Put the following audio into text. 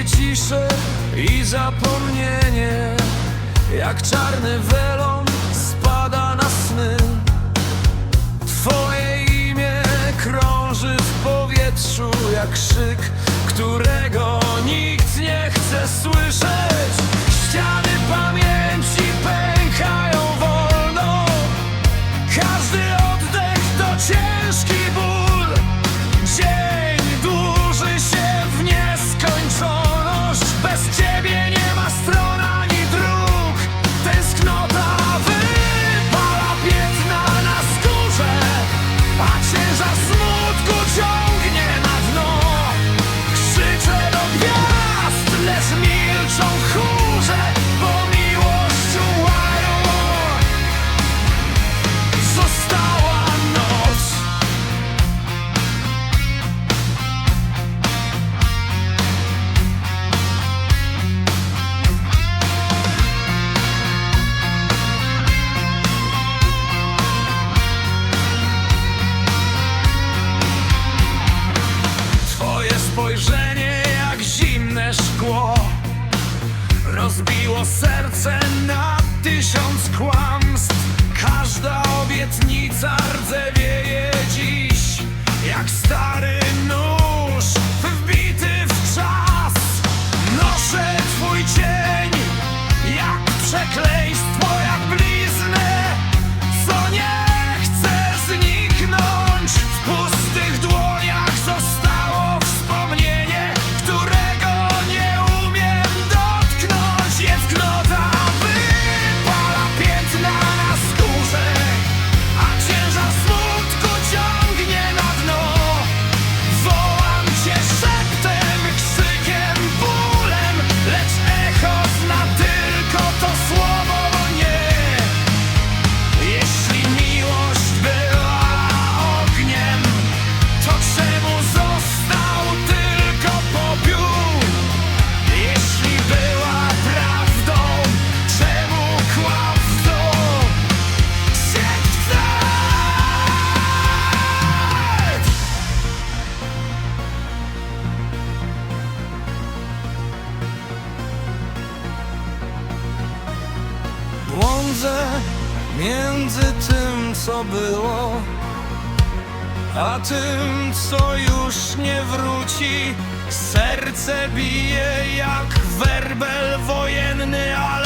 będzie ciszę i zapomnienie Jak czarny welon spada na sny. Twoje imię krąży w powietrzu jak szyk, którego spojrzenie jak zimne szkło. Rozbiło serce na tysiąc kłamstw. Błądzę między tym, co było A tym, co już nie wróci. Serce bije jak werbel wojenny, ale